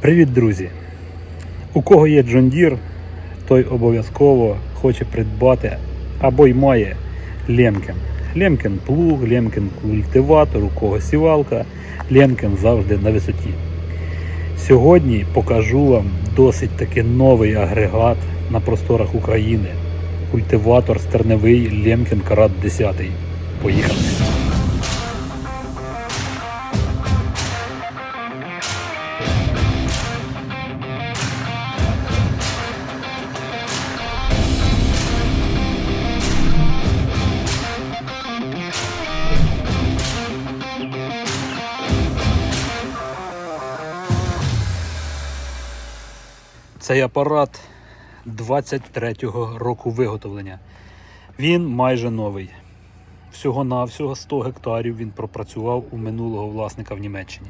Привіт, друзі! У кого є John Deere, той обов'язково хоче придбати або й має Лемкен. Лемкен плуг, Лемкен культиватор, у кого сівалка, Лемкен завжди на висоті. Сьогодні покажу вам досить таки новий агрегат на просторах України. Культиватор стерневий Лемкен Карат 10. Поїхали! Цей апарат 23-го року виготовлення. Він майже новий. Всього-навсього 100 гектарів він пропрацював у минулого власника в Німеччині.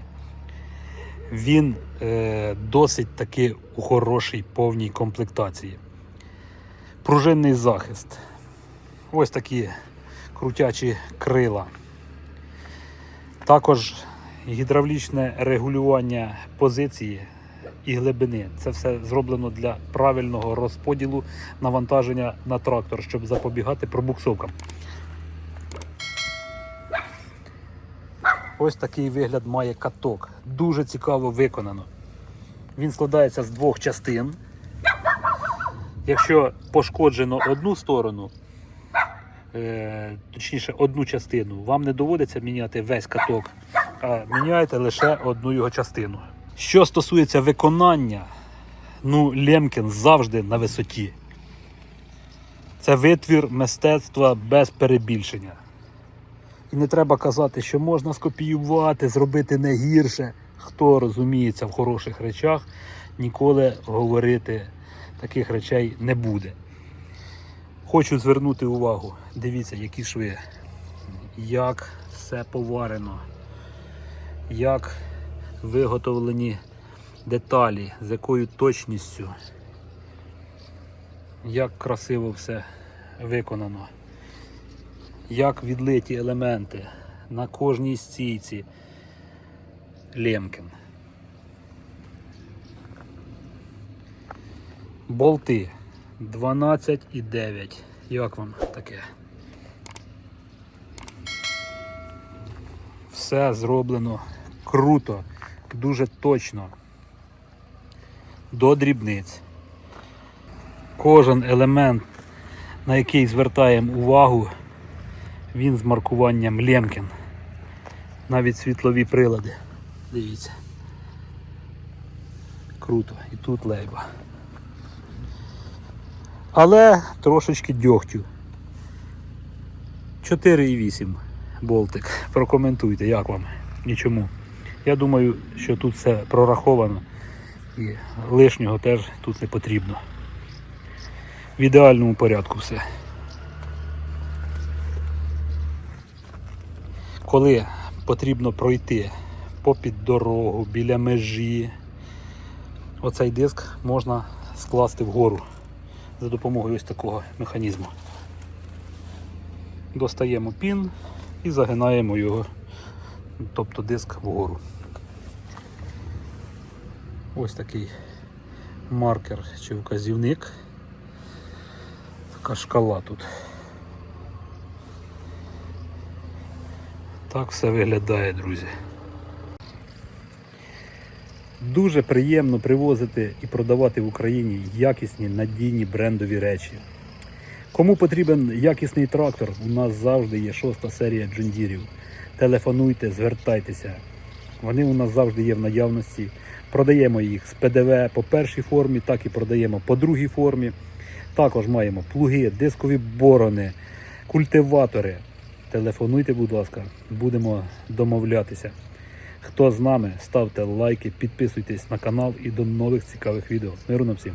Він е, досить таки у хорошій повній комплектації. Пружинний захист. Ось такі крутячі крила. Також гідравлічне регулювання позиції і глибини. Це все зроблено для правильного розподілу навантаження на трактор, щоб запобігати пробуксовкам. Ось такий вигляд має каток. Дуже цікаво виконано. Він складається з двох частин. Якщо пошкоджено одну сторону, е, точніше одну частину, вам не доводиться міняти весь каток, а міняєте лише одну його частину. Що стосується виконання, ну Лемкін завжди на висоті. Це витвір мистецтва без перебільшення. І не треба казати, що можна скопіювати, зробити не гірше. Хто розуміється в хороших речах, ніколи говорити таких речей не буде. Хочу звернути увагу. Дивіться, які шви, як все поварено, як виготовлені деталі, з якою точністю, як красиво все виконано, як відлиті елементи на кожній стійці Лемкін. Болти 12,9. Як вам таке? Все зроблено круто, дуже точно. До дрібниць. Кожен елемент, на який звертаємо увагу, він з маркуванням Лемкін. Навіть світлові прилади. Дивіться. Круто. І тут лейба. Але трошечки дьогтю. 4,8 болтик. Прокоментуйте, як вам і чому. Я думаю, що тут все прораховано і лишнього теж тут не потрібно. В ідеальному порядку все. Коли потрібно пройти попід дорогу, біля межі, оцей диск можна скласти вгору за допомогою ось такого механізму. Достаємо пін і загинаємо його, тобто диск вгору. Ось такий маркер чи вказівник. Така шкала тут. Так все виглядає, друзі. Дуже приємно привозити і продавати в Україні якісні надійні брендові речі. Кому потрібен якісний трактор, у нас завжди є шоста серія джундірів. Телефонуйте, звертайтеся. Вони у нас завжди є в наявності. Продаємо їх з ПДВ по першій формі, так і продаємо по другій формі. Також маємо плуги, дискові борони, культиватори. Телефонуйте, будь ласка, будемо домовлятися. Хто з нами, ставте лайки, підписуйтесь на канал і до нових цікавих відео. Миру нам всім!